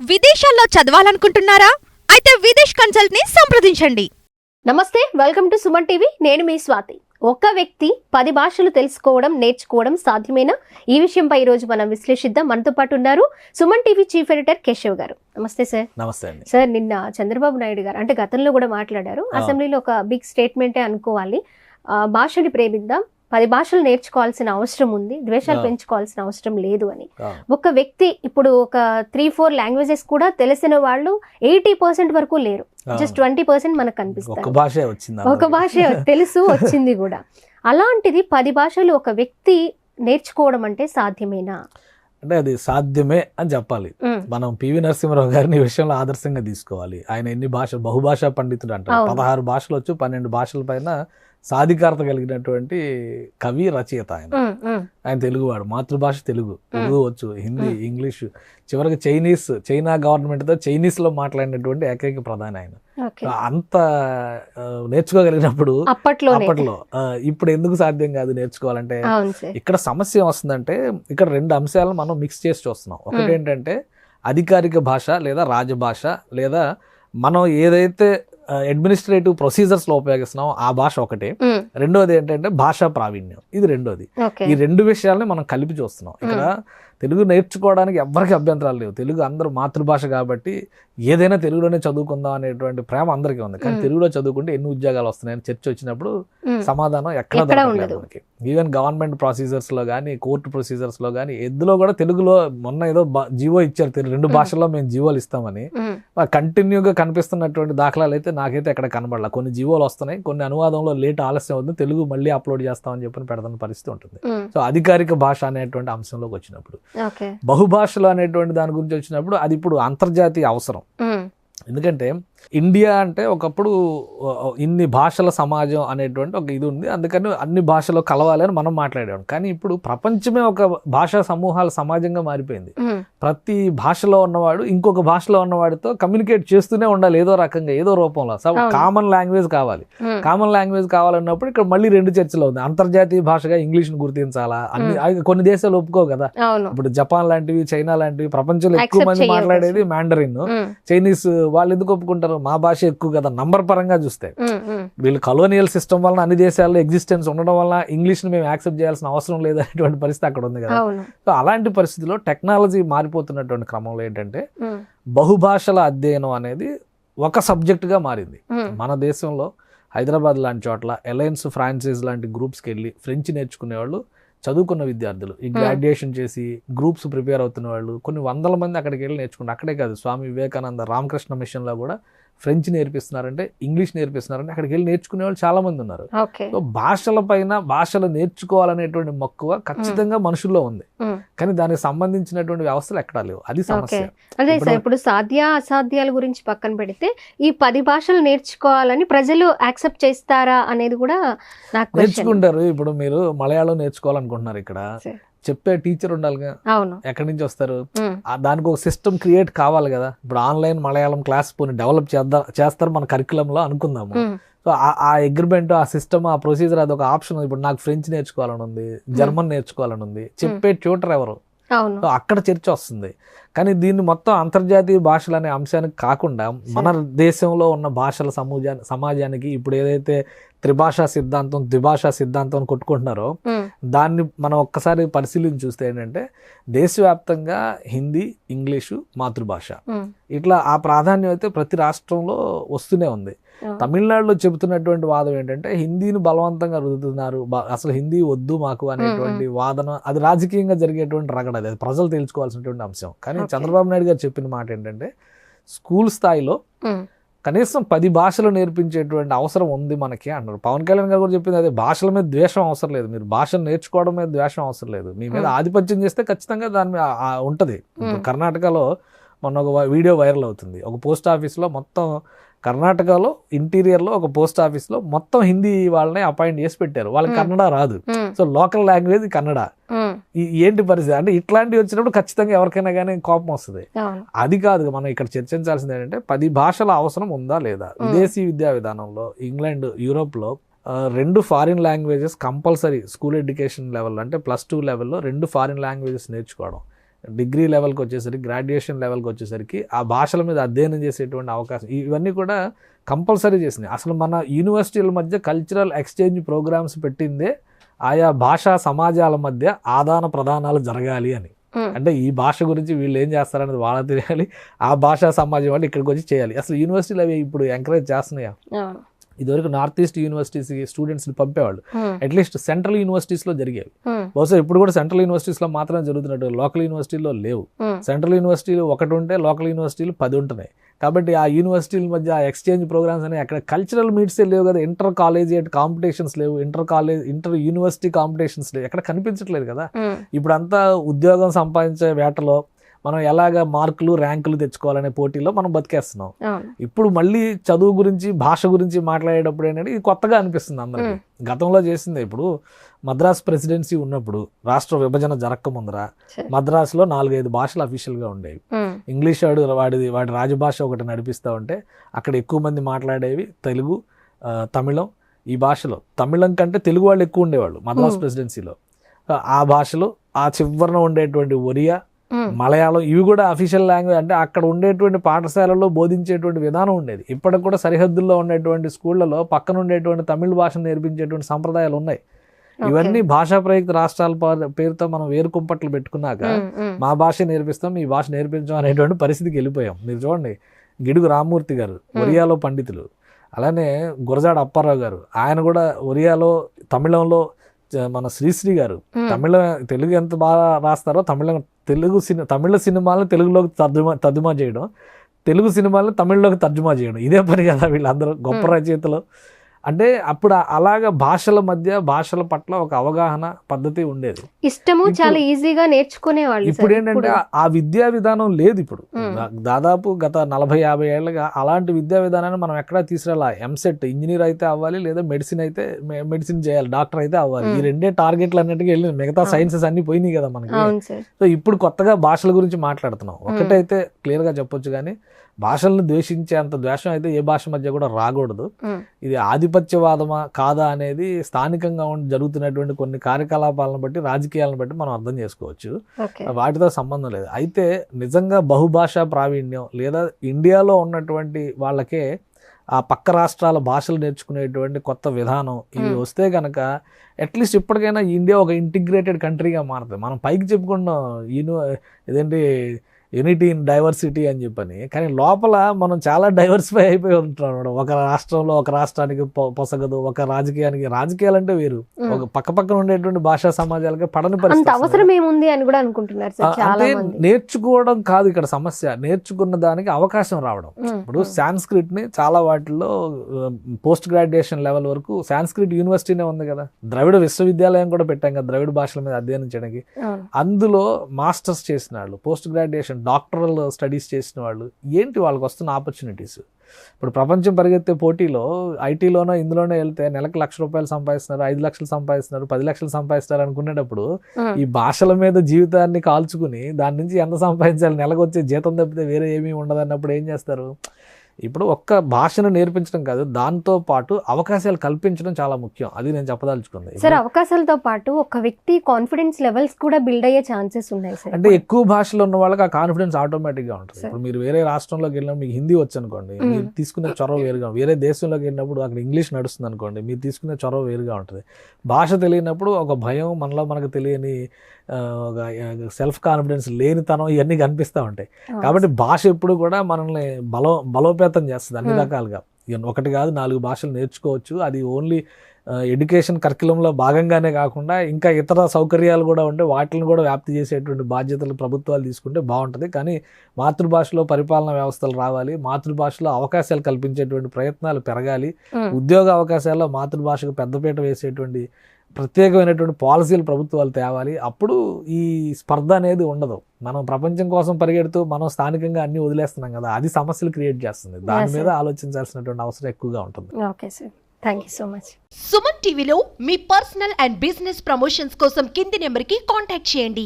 విదేశాల్లో చదవాలనుకుంటున్నారా? అయితే విదేశ్ కన్సల్ట్ని సంప్రదించండి. నమస్తే వెల్కమ్ టు సుమన్ టీవీ. నేను మీ స్వాతి. ఒక్క వ్యక్తి పది భాషలు తెలుసుకోవడం నేర్చుకోవడం సాధ్యమేనా? ఈ విషయంపై ఈ రోజు మనం విశ్లేషిద్దాం. మనతో పాటు ఉన్నారు Suman TV chief editor Keshav గారు. నమస్తే సార్. నమస్తే అండి. సార్ నిన్న చంద్రబాబు నాయుడు గారు అంటే గతంలో కూడా మాట్లాడారు. అసెంబ్లీలో ఒక బిగ్ స్టేట్మెంటే అనుకోవాలి. భాషని ప్రేమిద్దాం. పది భాషలు నేర్చుకోవాల్సిన అవసరం ఉంది ద్వేషాలు. పెంచుకోవాల్సిన అవసరం లేదు అని. ఒక వ్యక్తి ఇప్పుడు ఒక త్రీ ఫోర్ లాంగ్వేజెస్ కూడా తెలిసిన వాళ్ళు ఎయిటీ పర్సెంట్ వరకు లేరు. జస్ట్ ట్వంటీ పర్సెంట్ మనకు వచ్చింది ఒక. భాష తెలుసు వచ్చింది కూడా. అలాంటిది పది భాషలు ఒక వ్యక్తి నేర్చుకోవడం అంటే సాధ్యమేనా? అంటే అది సాధ్యమే అని చెప్పాలి. మనం పివి నరసింహరావు గారిని విషయంలో ఆదర్శంగా తీసుకోవాలి. ఆయన ఎన్ని భాషలు బహుభాషా పండితుడు అంటారు. పదహారు భాషలు వచ్చు పన్నెండు భాషల పైన సాధికారత కలిగినటువంటి కవి రచయిత ఆయన. ఆయన తెలుగువాడు మాతృభాష తెలుగు. ఉర్దూ వచ్చు హిందీ. ఇంగ్లీష్ చివరికి చైనీస్ చైనా గవర్నమెంట్తో చైనీస్లో మాట్లాడినటువంటి ఏకైక ప్రధాని ఆయన. అంత నేర్చుకోగలిగినప్పుడు అప్పట్లో ఆ, ఇప్పుడు ఎందుకు సాధ్యం కాదు నేర్చుకోవాలంటే ఇక్కడ సమస్య వస్తుందంటే ఇక్కడ రెండు అంశాలను మనం మిక్స్ చేసి చూస్తున్నాం. ఒకటి ఏంటంటే అధికారిక భాష లేదా రాజభాష లేదా మనం ఏదైతే అడ్మినిస్ట్రేటివ్ ప్రొసీజర్స్లో ఉపయోగిస్తున్నామో ఆ భాష ఒకటి. రెండోది ఏంటంటే భాషా ప్రావీణ్యం. ఇది రెండోది. ఈ రెండు విషయాల్ని మనం కలిపి చూస్తున్నాం. ఇక్కడ తెలుగు నేర్చుకోవడానికి ఎవ్వరికి అభ్యంతరాలు లేవు. తెలుగు అందరూ మాతృభాష కాబట్టి ఏదైనా తెలుగులోనే చదువుకుందాం అనేటువంటి ప్రేమ అందరికీ ఉంది. కానీ. తెలుగులో చదువుకుంటే ఎన్ని ఉద్యోగాలు వస్తున్నాయని చర్చ వచ్చినప్పుడు సమాధానం ఎక్కడ ఉండదు. మనకి. ఈవెన్ గవర్నమెంట్ ప్రొసీజర్స్లో కానీ కోర్టు ప్రొసీజర్స్లో కానీ ఎందులో కూడా తెలుగులో మొన్న ఏదో జీవో ఇచ్చారు తెలు- రెండు. భాషల్లో మేము జీవోలు ఇస్తామని. కంటిన్యూగా కనిపిస్తున్నటువంటి దాఖలాలు అయితే నాకైతే ఎక్కడ కనబడాల. కొన్ని జీవోలు వస్తున్నాయి కొన్ని అనువాదంలో లేట్ ఆలస్యం అవుతుంది తెలుగు మళ్ళీ అప్లోడ్ చేస్తామని చెప్పి పెడుతున్న పరిస్థితి ఉంటుంది. సో అధికారిక భాష అనేటువంటి అంశంలోకి వచ్చినప్పుడు. బహుభాషలు అనేటువంటి దాని గురించి వచ్చినప్పుడు అది ఇప్పుడు అంతర్జాతీయ అవసరం. ఎందుకంటే ఇండియా అంటే ఒకప్పుడు ఇన్ని భాషల సమాజం అనేటువంటి ఒక ఇది ఉంది. అందుకని అన్ని భాషలో కలవాలి అని మనం మాట్లాడేవాడు కానీ ఇప్పుడు ప్రపంచమే ఒక భాషా సమూహాల సమాజంగా మారిపోయింది. ప్రతి భాషలో ఉన్నవాడు ఇంకొక భాషలో ఉన్నవాడితో కమ్యూనికేట్ చేస్తూనే ఉండాలి ఏదో రకంగా ఏదో రూపంలో. సో. కామన్ లాంగ్వేజ్ కావాలి. కామన్ లాంగ్వేజ్ కావాలన్నప్పుడు ఇక్కడ మళ్ళీ రెండు చర్చలు ఉంది అంతర్జాతీయ భాషగా ఇంగ్లీష్ని గుర్తించాలా? అన్ని కొన్ని దేశాలు ఒప్పుకో కదా. ఇప్పుడు జపాన్ లాంటివి చైనా లాంటివి ప్రపంచంలో ఎక్కువ మంది మాట్లాడేది మ్యాండరిన్. చైనీస్ వాళ్ళు ఎందుకు ఒప్పుకుంటారు? మా భాష ఎక్కువ కదా. నంబర్ పరంగా చూస్తే. వీళ్ళు కలోనియల్ సిస్టమ్ వలన అన్ని దేశాల్లో ఎగ్జిస్టెన్స్ ఉండడం వల్ల ఇంగ్లీష్ని మేము యాక్సెప్ట్ చేయాల్సిన అవసరం లేదు అనేటువంటి పరిస్థితి అక్కడ ఉంది కదా. సో అలాంటి పరిస్థితిలో టెక్నాలజీ మారిపోతున్నటువంటి క్రమంలో ఏంటంటే బహుభాషల అధ్యయనం అనేది ఒక subject గా మారింది మన దేశంలో హైదరాబాద్ లాంటి చోట్ల అలయన్స్ ఫ్రాన్సైజ్ లాంటి గ్రూప్స్కి వెళ్ళి ఫ్రెంచ్ నేర్చుకునే వాళ్ళు చదువుకున్న విద్యార్థులు. ఈ గ్రాడ్యుయేషన్ చేసి గ్రూప్స్ ప్రిపేర్ అవుతున్న వాళ్ళు కొన్ని వందల మంది అక్కడికి వెళ్ళి నేర్చుకుంటారు అక్కడే కాదు స్వామి వివేకానంద రామకృష్ణ మిషన్లో కూడా ఫ్రెంచ్ నేర్పిస్తున్నారంటే ఇంగ్లీష్ నేర్పిస్తున్నారంటే అక్కడికి వెళ్ళి నేర్చుకునే వాళ్ళు చాలా మంది ఉన్నారు సో భాషల పైన భాషలు నేర్చుకోవాలనేటువంటి మక్కువ ఖచ్చితంగా మనుషుల్లో ఉంది. కానీ దానికి సంబంధించినటువంటి వ్యవస్థలు ఎక్కడా లేవు. అది సమస్య. అదే ఇప్పుడు- సార్ ఇప్పుడు సాధ్య అసాధ్యాల గురించి పక్కన పెడితే ఈ పది భాషలు నేర్చుకోవాలని ప్రజలు యాక్సెప్ట్ చేస్తారా అనేది కూడా నాకు. నేర్చుకుంటారు. ఇప్పుడు మీరు మలయాళం నేర్చుకోవాలనుకుంటున్నారు ఇక్కడ. చెప్పే టీచర్ ఉండాలిగా. అవును. ఎక్కడి నుంచి వస్తారు? దానికి ఒక సిస్టమ్ క్రియేట్ కావాలి కదా. ఇప్పుడు ఆన్లైన్ మలయాళం క్లాస్ పోనీ డెవలప్ చేద్దాం చేస్తారు మన కరికులంలో అనుకుందాము. సో ఆ- అగ్రిమెంట్ ఆ సిస్టమ్ ఆ ప్రొసీజర్ అది ఒక ఆప్షన్ ఇప్పుడు నాకు ఫ్రెంచ్ నేర్చుకోవాలని ఉంది జర్మన్ నేర్చుకోవాలని ఉంది చెప్పే ట్యూటర్ ఎవరు? సో అక్కడ చర్చ వస్తుంది. కానీ దీన్ని మొత్తం అంతర్జాతీయ భాషలు అనే అంశానికి కాకుండా మన దేశంలో ఉన్న భాషల సమూజా సమాజానికి ఇప్పుడు ఏదైతే త్రిభాషా సిద్ధాంతం ద్విభాషా సిద్ధాంతం కొట్టుకుంటున్నారో దాన్ని మనం ఒక్కసారి పరిశీలించి చూస్తే ఏంటంటే దేశవ్యాప్తంగా హిందీ ఇంగ్లీషు మాతృభాష. ఇట్లా ఆ ప్రాధాన్యం అయితే ప్రతి రాష్ట్రంలో వస్తూనే ఉంది. తమిళనాడులో చెబుతున్నటువంటి వాదం ఏంటంటే హిందీని బలవంతంగా రుద్దుతున్నారు బ- అసలు హిందీ వద్దు మాకు అనేటువంటి వాదన అది రాజకీయంగా జరిగేటువంటి రగడ అది. ప్రజలు తెలుసుకోవాల్సినటువంటి అంశం. కానీ. చంద్రబాబు నాయుడు గారు చెప్పిన మాట ఏంటంటే స్కూల్ స్థాయిలో కనీసం పది భాషలు నేర్పించేటువంటి అవసరం ఉంది మనకి అన్నారు పవన్ కళ్యాణ్ గారు కూడా చెప్పింది అదే భాషల మీద ద్వేషం అవసరం లేదు మీరు భాషను నేర్చుకోవడం మీద ద్వేషం అవసరం లేదు మీ మీద. ఆధిపత్యం చేస్తే ఖచ్చితంగా దాని మీద ఉంటది. కర్ణాటకలో మొన్న ఒక వీడియో వైరల్ అవుతుంది. ఒక పోస్ట్ ఆఫీస్లో మొత్తం కర్ణాటకలో ఇంటీరియర్లో ఒక పోస్ట్ ఆఫీస్లో మొత్తం హిందీ వాళ్ళని అపాయింట్ చేసి పెట్టారు. వాళ్ళకి. కన్నడ రాదు. So local language Kannada. ఏంటి పరిస్థితి? అంటే ఇట్లాంటివి వచ్చినప్పుడు ఖచ్చితంగా ఎవరికైనా కానీ కోపం వస్తుంది. అది కాదు మనం ఇక్కడ చర్చించాల్సింది ఏంటంటే పది భాషల అవసరం ఉందా లేదా? విదేశీ విద్యా విధానంలో ఇంగ్లాండ్ యూరోప్లో రెండు foreign languages compulsory school education level అంటే ప్లస్ టూ లెవెల్లో రెండు ఫారిన్ లాంగ్వేజెస్ నేర్చుకోవడం. డిగ్రీ లెవెల్కి వచ్చేసరికి గ్రాడ్యుయేషన్ లెవెల్కి వచ్చేసరికి ఆ భాషల మీద అధ్యయనం చేసేటువంటి అవకాశం. ఇవన్నీ కూడా కంపల్సరీ చేసినాయి. అసలు మన యూనివర్సిటీల మధ్య కల్చరల్ ఎక్స్చేంజ్ ప్రోగ్రామ్స్ పెట్టిందే ఆయా భాషా సమాజాల మధ్య ఆదాన ప్రదానాలు జరగాలి అని. అంటే ఈ భాష గురించి వీళ్ళు ఏం చేస్తారనేది వాళ్ళకి తెలియాలి. ఆ భాషా సమాజం వాళ్ళు ఇక్కడికి వచ్చి చేయాలి. అసలు యూనివర్సిటీలు అవి ఇప్పుడు ఎంకరేజ్ చేస్తున్నాయా. ఇదివరకు నార్త్ ఈస్ట్ యూనివర్సిటీస్కి స్టూడెంట్స్ని పంపేవాళ్ళు. అట్లీస్ట్ సెంట్రల్ యూనివర్సిటీస్లో జరిగేవి. ఉమ్, బహుశా ఇప్పుడు కూడా సెంట్రల్ యూనివర్సిటీస్లో మాత్రమే జరుగుతున్నట్టు లోకల్ యూనివర్సిటీలో లేవు. సెంట్రల్ యూనివర్సిటీలు ఒకటి ఉంటే లోకల్ యూనివర్సిటీలు పది ఉంటున్నాయి. కాబట్టి ఆ యూనివర్సిటీల మధ్య ఎక్స్చేంజ్ ప్రోగ్రామ్స్ అనేవి అక్కడ కల్చరల్ మీట్సే లేవు కదా ఇంటర్ కాలేజియేట్ కాంపిటీషన్స్ లేవు inter college inter university competitions లేవు. ఎక్కడ కనిపించట్లేదు కదా. ఉమ్, ఇప్పుడంతా ఉద్యోగం సంపాదించే వేటలో మనం ఎలాగ మార్కులు ర్యాంకులు తెచ్చుకోవాలనే పోటీలో మనం బతికేస్తున్నాం. ఇప్పుడు మళ్ళీ చదువు గురించి భాష గురించి మాట్లాడేటప్పుడు ఏంటంటే ఇది కొత్తగా అనిపిస్తుంది అందరికి. గతంలో చేసింది ఇప్పుడు మద్రాస్ ప్రెసిడెన్సీ ఉన్నప్పుడు రాష్ట్ర విభజన జరక్క ముందర. మద్రాసులో నాలుగైదు భాషలు అఫీషియల్గా ఉండేవి. ఇంగ్లీష్ వాడు వాడిది వాడి రాజభాష ఒకటి నడిపిస్తూ ఉంటే అక్కడ ఎక్కువ మంది మాట్లాడేవి తెలుగు తమిళం ఈ భాషలో. తమిళం కంటే తెలుగు వాళ్ళు ఎక్కువ ఉండేవాళ్ళు మద్రాస్. ప్రెసిడెన్సీలో. ఆ, భాషలో ఆ చివరన ఉండేటువంటి ఒరియా మలయాళం ఇవి కూడా అఫీషియల్ లాంగ్వేజ్ అంటే అక్కడ ఉండేటువంటి పాఠశాలలో బోధించేటువంటి విధానం ఉండేది. ఇప్పటికి కూడా సరిహద్దుల్లో ఉండేటువంటి స్కూళ్ళలో పక్కన ఉండేటువంటి తమిళ భాషను నేర్పించేటువంటి సంప్రదాయాలు ఉన్నాయి. ఇవన్నీ భాషా ప్రయుక్త రాష్ట్రాల పేరుతో మనం వేరు కుంపట్లు పెట్టుకున్నాక మా భాష నేర్పిస్తాం ఈ భాష నేర్పించాం అనేటువంటి పరిస్థితికి వెళ్ళిపోయాం. మీరు చూడండి గిడుగు రామ్మూర్తి గారు ఒరియాలో పండితులు. అలానే గురజాడ అప్పారావు గారు ఆయన కూడా ఒరియాలో తమిళంలో మన శ్రీశ్రీ గారు. తమిళ తెలుగు ఎంత బాగా రాస్తారో తమిళ తెలుగు సినిమా తమిళ సినిమాలను తెలుగులోకి తర్జుమా తర్జుమా చేయడం తెలుగు సినిమాలను తమిళ్ళోకి తర్జుమా చేయడం ఇదే పని కదా వీళ్ళందరూ గొప్ప. రచయితలు అంటే అప్పుడు అలాగ భాషల మధ్య భాషల పట్ల ఒక అవగాహన పద్ధతి ఉండేది. ఇష్టము చాలా ఈజీగా నేర్చుకునేవాళ్ళు ఇప్పుడు. ఏంటంటే ఆ- విద్యా విధానం లేదు ఇప్పుడు. దాదాపు గత నలభై యాభై ఏళ్ళగా అలాంటి విద్యా విధానాన్ని మనం ఎక్కడా తీసుకురాలా. ఎంసెట్ ఇంజనీర్ అయితే అవ్వాలి లేదా మెడిసిన్ అయితే మెడిసిన్ చేయాలి డాక్టర్ అయితే అవ్వాలి. ఈ. రెండే టార్గెట్లు అన్నిటికీ వెళ్ళింది మిగతా. సైన్సెస్ అన్ని పోయినాయి కదా మనకి. సో ఇప్పుడు కొత్తగా భాషల గురించి మాట్లాడుతున్నాం. ఒకటైతే క్లియర్గా చెప్పొచ్చు కానీ భాషలను ద్వేషించేంత ద్వేషం అయితే ఏ భాష మధ్య కూడా రాకూడదు. ఇది ఆధిపత్యవాదమా కాదా అనేది స్థానికంగా ఉండి జరుగుతున్నటువంటి కొన్ని కార్యకలాపాలను బట్టి రాజకీయాలను బట్టి మనం అర్థం చేసుకోవచ్చు. వాటితో సంబంధం లేదు. అయితే నిజంగా బహుభాషా ప్రావీణ్యం లేదా ఇండియాలో ఉన్నటువంటి వాళ్ళకే ఆ పక్క రాష్ట్రాల భాషలు నేర్చుకునేటువంటి కొత్త విధానం ఇవి. వస్తే కనుక అట్లీస్ట్ ఇప్పటికైనా ఇండియా ఒక ఇంటిగ్రేటెడ్ కంట్రీగా మారుతుంది. మనం పైకి చెప్పుకున్నాం యూనో ఇదేంటి యూనిటీ ఇన్ డైవర్సిటీ అని చెప్పని కానీ లోపల మనం చాలా డైవర్సిఫై అయిపోయి ఉంటున్నాం అన్నమాట. ఒక రాష్ట్రంలో ఒక రాష్ట్రానికి పొసగదు ఒక రాజకీయానికి రాజకీయాలు అంటే వేరు. ఒక పక్క పక్కన ఉండేటువంటి భాషా సమాజాలకి పడని పరిస్థితి. అవసరం ఏముంది అని కూడా అనుకుంటున్నారు అంటే నేర్చుకోవడం కాదు ఇక్కడ సమస్య నేర్చుకున్న దానికి అవకాశం రావడం ఇప్పుడు సాంస్క్రిట్ని చాలా వాటిల్లో పోస్ట్ గ్రాడ్యుయేషన్ లెవెల్ వరకు సాంస్క్రిట్ యూనివర్సిటీనే ఉంది కదా ద్రవిడ విశ్వవిద్యాలయం కూడా పెట్టాం కదా ద్రవిడ భాషల మీద అధ్యయనం చేయడానికి. అందులో మాస్టర్స్ చేసిన వాళ్ళు పోస్ట్ గ్రాడ్యుయేషన్ డాక్టరల్ స్టడీస్ చేసిన వాళ్ళు ఏంటి వాళ్ళకి వస్తున్న ఆపర్చునిటీస్ ఇప్పుడు ప్రపంచం పరిగెత్తే పోటీలో ఐటీలోనో ఇందులోనే వెళ్తే నెలకు లక్ష రూపాయలు సంపాదిస్తున్నారు ఐదు లక్షలు సంపాదిస్తున్నారు పది లక్షలు సంపాదిస్తున్నారు అనుకునేటప్పుడు ఈ భాషల మీద జీవితాన్ని కాల్చుకుని దాని నుంచి ఎంత సంపాదించాలి నెలకు వచ్చే జీతం తప్పితే వేరే ఏమీ ఉండదు అన్నప్పుడు ఏం చేస్తారు? ఇప్పుడు ఒక్క భాషను నేర్పించడం కాదు దాంతో పాటు అవకాశాలు కల్పించడం చాలా ముఖ్యం. అది నేను చెప్పదలుచుకుంది. సార్ అవకాశాలతో పాటు ఒక వ్యక్తి కాన్ఫిడెన్స్ లెవెల్స్ కూడా బిల్డ్ అయ్యే ఛాన్సెస్ ఉన్నాయి సార్. అంటే ఎక్కువ భాషలు ఉన్న వాళ్ళకి ఆ కాన్ఫిడెన్స్ ఆటోమేటిక్గా ఉంటుంది. ఇప్పుడు మీరు వేరే రాష్ట్రంలోకి వెళ్ళినప్పుడు మీకు హిందీ వచ్చు అనుకోండి. మీరు తీసుకునే చొరవ వేరుగా వేరే దేశంలోకి వెళ్ళినప్పుడు అక్కడ ఇంగ్లీష్ నడుస్తుంది అనుకోండి మీరు తీసుకునే చొరవ వేరుగా ఉంటుంది. భాష తెలియనప్పుడు ఒక భయం మనలో మనకు తెలియని సెల్ఫ్ కాన్ఫిడెన్స్ లేనితనం ఇవన్నీ కనిపిస్తూ ఉంటాయి. కాబట్టి భాష ఎప్పుడు కూడా మనల్ని బలో బలోపేతం చేస్తుంది అన్ని Hmm. రకాలుగా. ఒకటి కాదు నాలుగు భాషలు నేర్చుకోవచ్చు. అది ఓన్లీ ఎడ్యుకేషన్ కరికులంలో భాగంగానే కాకుండా ఇంకా ఇతర సౌకర్యాలు కూడా ఉంటే వాటిని కూడా వ్యాప్తి చేసేటువంటి బాధ్యతలు ప్రభుత్వాలు తీసుకుంటే బాగుంటుంది. కానీ మాతృభాషలో పరిపాలన వ్యవస్థలు రావాలి. మాతృభాషలో అవకాశాలు కల్పించేటువంటి ప్రయత్నాలు పెరగాలి. ఉమ్, ఉద్యోగ అవకాశాల్లో మాతృభాషకు పెద్దపీట వేసేటువంటి ప్రత్యేకమైనటువంటి పాలసీలు ప్రభుత్వాలు తేవాలి. అప్పుడు ఈ స్పర్ధ అనేది ఉండదు. మనం ప్రపంచం కోసం పరిగెడుతూ మనం స్థానికంగా అన్ని వదిలేస్తున్నాం కదా అది సమస్యలు క్రియేట్ చేస్తుంది. దాని మీద ఆలోచించాల్సినటువంటి అవసరం ఎక్కువగా ఉంటుంది. Okay sir thank you so much Suman టీవీలో మీ పర్సనల్ అండ్ బిజినెస్ ప్రమోషన్స్ కోసం కింది నెంబర్కి కాంటాక్ట్ చేయండి.